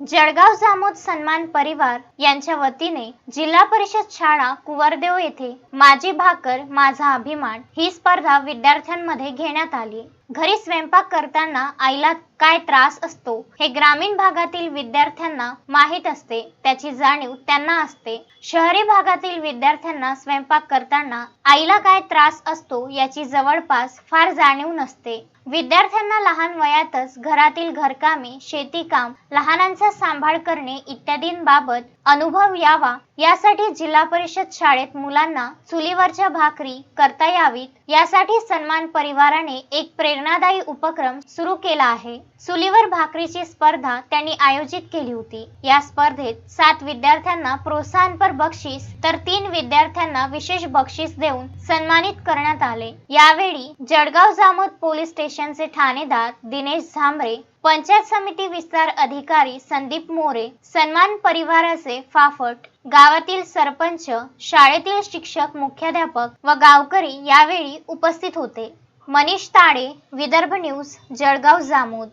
जळगाव जामोद सन्मान परिवार यांच्या वतीने जिल्हा परिषद शाळा कुवरदेव येथे माझी भाकर माझा अभिमान ही स्पर्धा विद्यार्थ्यांमध्ये घेण्यात आली घरी स्वयंपाक करताना आईला काय त्रास असतो हे ग्रामीण भागातील विद्यार्थ्यांना माहीत असते. त्याची जाणीव त्यांना असते. शहरी भागातील विद्यार्थ्यांना स्वयंपाक करताना आईला काय त्रास असतो याची जवळपास फार जाणीव नसते. विद्यार्थ्यांना लहान वयातच घरातील घरकामे शेतीकाम लहानांचा सांभाळ करणे इत्यादींबाबत अनुभव यावा यासाठी जिल्हा परिषद शाळेत मुलांना चुलीवरच्या भाकरी करता यावीत. यासाठी सन्मान परिवाराने एक प्रेरणादायी उपक्रम सुरू केला आहे. चुलीवर भाकरीची स्पर्धा त्यांनी आयोजित केली होती. या स्पर्धेत सात विद्यार्थ्यांना प्रोत्साहनपर बक्षीस तर तीन विद्यार्थ्यांना विशेष बक्षीस देऊन सन्मानित करण्यात आले. यावेळी जळगाव जामोद पोलीस स्टेशनचे ठाणेदार दिनेश झांबरे पंचायत समिती विस्तार अधिकारी संदीप मोरे सन्मान परिवाराचे फाफट गावातील सरपंच शाळेतील शिक्षक मुख्याध्यापक व गावकरी यावेळी उपस्थित होते. मनीष ताडे विदर्भ न्यूज जळगाव जामोद.